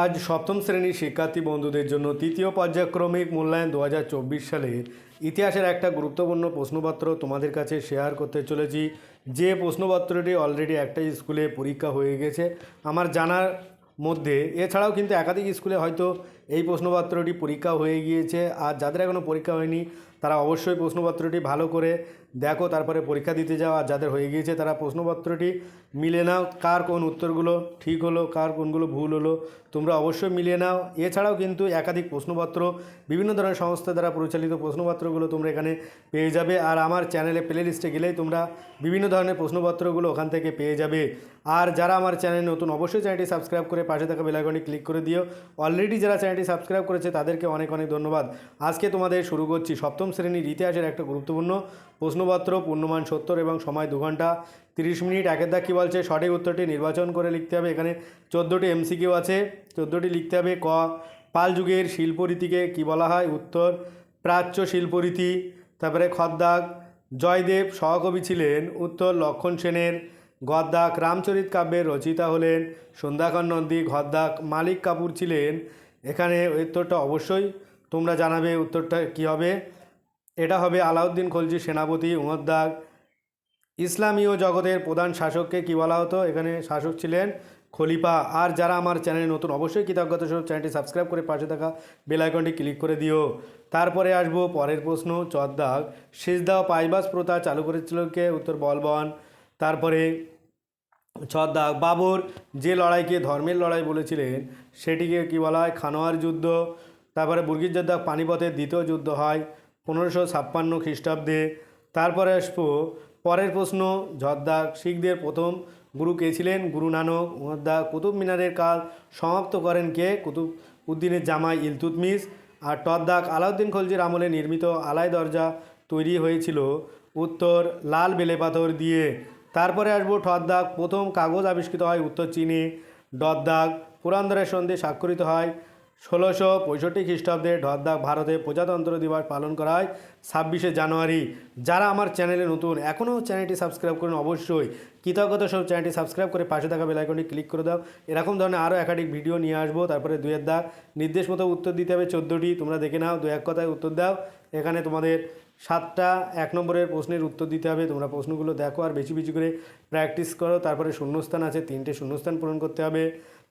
আজ সপ্তম শ্রেণির শিক্ষার্থী বন্ধুদের জন্য তৃতীয় পর্যায়ক্রমিক মূল্যায়ন দু হাজার চব্বিশ সালে ইতিহাসের একটা গুরুত্বপূর্ণ প্রশ্নপত্র তোমাদের কাছে শেয়ার করতে চলেছি। যে প্রশ্নপত্রটি অলরেডি একটা স্কুলে পরীক্ষা হয়ে গেছে। আমার জানার মধ্যে, এছাড়াও কিন্তু একাধিক স্কুলে হয়তো এই প্রশ্নপত্রটি পরীক্ষা হয়ে গিয়েছে। আর যাদের এখনও পরীক্ষা হয়নি, তারা অবশ্যই প্রশ্নপত্রটি ভালো করে দেখো, তারপরে পরীক্ষা দিতে যাও। আর যাদের হয়ে গিয়েছে, তারা প্রশ্নপত্রটি মিলে নাও। কার কোন উত্তরগুলো ঠিক হলো, কার কোনগুলো ভুল হলো, তোমরা অবশ্যই মিলিয়ে নাও। এছাড়াও কিন্তু একাধিক প্রশ্নপত্র, বিভিন্ন ধরনের সংস্থা দ্বারা পরিচালিত প্রশ্নপত্রগুলো তোমরা এখানে পেয়ে যাবে। আর আমার চ্যানেলে প্লে লিস্টে গেলেই তোমরা বিভিন্ন ধরনের প্রশ্নপত্রগুলো ওখান থেকে পেয়ে যাবে। আর যারা আমার চ্যানেল নতুন, অবশ্যই চ্যানেলটি সাবস্ক্রাইব করে পাশে থাকা বেলাইকনটি ক্লিক করে দিও। অলরেডি যারা চ্যানেলটি সাবস্ক্রাইব করেছে তাদেরকে অনেক অনেক ধন্যবাদ। আজকে তোমাদের শুরু করছি সপ্তম শ্রেণির ইতিহাসের একটা গুরুত্বপূর্ণ প্রশ্নপত্র, পূর্ণমান সত্তর এবং সময় দু ঘণ্টা তিরিশ মিনিট। একের দা কী বলছে? সঠিক উত্তরটি নির্বাচন করে লিখতে হবে। এখানে চোদ্দোটি এমসিকিউ আছে। চোদ্দোটি লিখতে হবে। ক, পাল যুগের শিল্পরীতিকে কী বলা হয়? উত্তর, প্রাচ্য শিল্পরীতি। তারপরে খদ্দাক, জয়দেব সহকবি ছিলেন। উত্তর, লক্ষণ সেনের, গদ্দাক রামচরিত কাব্যের রচিতা হলেন। সন্ধ্যাকর নন্দী গদ্দাক মালিক কাপুর ছিলেন। এখানে উত্তরটা অবশ্যই তোমরা জানাবে, উত্তরটা কী হবে? এটা হবে আলাউদ্দিন খলজি সেনাপতি উমদ্দাক ইসলামীয় জগতের প্রধান শাসককে কী বলা হতো? এখানে শাসক ছিলেন খলিফা। আর যারা আমার চ্যানেলে নতুন, অবশ্যই কৃতজ্ঞতা স্বরূপ চ্যানেলটি সাবস্ক্রাইব করে পাশে থাকা বেল আইকনটি ক্লিক করে দিও। তারপরে আসব পরের প্রশ্ন চদ্দাগ সিজদা পাইবাস প্রথা চালু করেছিল কে? উত্তর বলবন। তারপরে ছদ্দাগ বাবর যে লড়াইকে ধর্মের লড়াই বলেছিলেন, সেটিকে কী বলা হয়? খানোয়ার যুদ্ধ। তারপরে বুর্গির যোদ্ধা পানিপথের দ্বিতীয় যুদ্ধ হয় পনেরোশো ছাপ্পান্ন খ্রিস্টাব্দে। তারপরে আসব পরের প্রশ্ন ঝদ্দাক শিখদের প্রথম গুরু কে ছিলেন? গুরু নানক উহদ্দা কুতুব মিনারের কাজ সমাপ্ত করেন কে? কুতুব উদ্দিনের জামাই ইলতুতমিস আর টদ্দাক আলাউদ্দিন খলজির আমলে নির্মিত আলাই দরজা তৈরি হয়েছিল উত্তর লাল বেলে পাথর দিয়ে। তারপরে আসব ঠদ্দাক প্রথম কাগজ আবিষ্কৃত হয় উত্তর চীনে। ডদ্দাক পুরান্দরের সন্ধে স্বাক্ষরিত হয়। ষোলোশো পঁয়ষট্টি খ্রিস্টাব্দে ঢদ্দাক ভারতে প্রজাতন্ত্র দিবস পালন করা হয় ছাব্বিশে জানুয়ারি। যারা আমার চ্যানেলে নতুন, এখনও চ্যানেলটি সাবস্ক্রাইব করুন অবশ্যই। কৃতজ্ঞতা সব চ্যানেলটি সাবস্ক্রাইব করে পাশে থাকা বেলাইকনটি ক্লিক করে দাও। এরকম ধরনের আরও একাধিক ভিডিও নিয়ে আসব। তারপরে দুয়ের দাগ। নির্দেশ মতো উত্তর দিতে হবে চোদ্দোটি। তোমরা দেখে নাও, দু এক কথায় উত্তর দাও। এখানে তোমাদের সাতটা, এক নম্বরের প্রশ্নের উত্তর দিতে হবে। তোমরা প্রশ্নগুলো দেখো আর বেশি বেশি করে প্র্যাকটিস করো। তারপরে শূন্যস্থান আছে, তিনটে শূন্যস্থান পূরণ করতে হবে।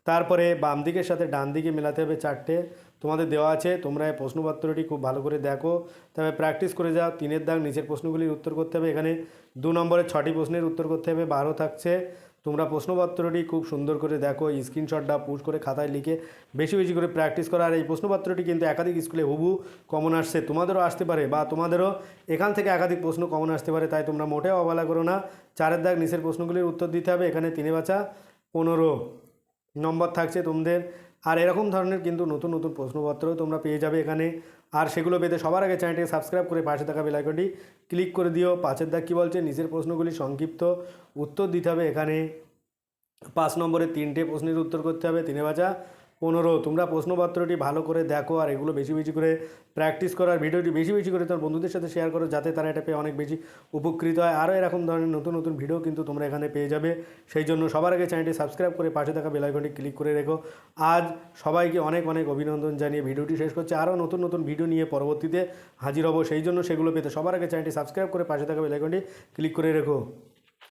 তারপরে বাম দিকের সাথে ডান দিকে মেলাতে হবে চারটে। তোমাদের দেওয়া আছে, তোমরা এই প্রশ্নপত্রটি খুব ভালো করে দেখো। তবে প্র্যাকটিস করে যাও, তিনের দাগ, নিচের প্রশ্নগুলির উত্তর করতে হবে। এখানে দু নম্বরের ছটি প্রশ্নের উত্তর করতে হবে, বারো থাকছে। তোমরা প্রশ্নপত্রটি খুব সুন্দর করে দেখো স্ক্রিনশটটা পুশ করে খাতায় লিখে বেশি বেশি করে প্র্যাকটিস করা। আর এই প্রশ্নপত্রটি কিন্তু একাধিক স্কুলে হুবু কমন আসছে। তোমাদেরও আসতে পারে বা তোমাদেরও এখান থেকে একাধিক প্রশ্ন কমন আসতে পারে, তাই তোমরা মোটেও অবহেলা করো না। চারের দাগ নিচের প্রশ্নগুলির উত্তর দিতে হবে, এখানে তিনে বাচ্চা পনেরো নম্বর থাকছে তোমাদের আর এরকম ধরনের কিন্তু নতুন নতুন প্রশ্নপত্রও তোমরা পেয়ে যাবে এখানে। আর সেগুলো পেতে সবার আগে চ্যানেলটিকে সাবস্ক্রাইব করে পাশে থাকা বেলাইকনটি ক্লিক করে দিও। পাশের দাগ কী বলছে? নিজের প্রশ্নগুলি সংক্ষিপ্ত উত্তর দিতে হবে এখানে। পাঁচ নম্বরে তিনটে প্রশ্নের উত্তর করতে হবে, তিনে বাজা। পনেরো, তোমরা প্রশ্নপত্রটি ভালো করে দেখো আর এগুলো বেশি বেশি করে প্র্যাকটিস করার ভিডিওটি বেশি বেশি করে তোমার বন্ধুদের সাথে শেয়ার করো যাতে তারা এটা পেয়ে অনেক বেশি উপকৃত হয়। আরও এরকম ধরনের নতুন নতুন ভিডিও কিন্তু তোমরা এখানে পেয়ে যাবে। সেই জন্য সবার আগে চ্যানেলটি সাবস্ক্রাইব করে পাশে থাকা বেলাইকনটি ক্লিক করে রেখো। আজ সবাইকে অনেক অনেক অভিনন্দন জানিয়ে ভিডিওটি শেষ করছে। আরও নতুন নতুন ভিডিও নিয়ে পরবর্তীতে হাজির হব। সেই জন্য সেগুলো পেতে সবার আগে চ্যানেলটি সাবস্ক্রাইব করে পাশে থাকা বেলাইকনটি ক্লিক করে রেখো।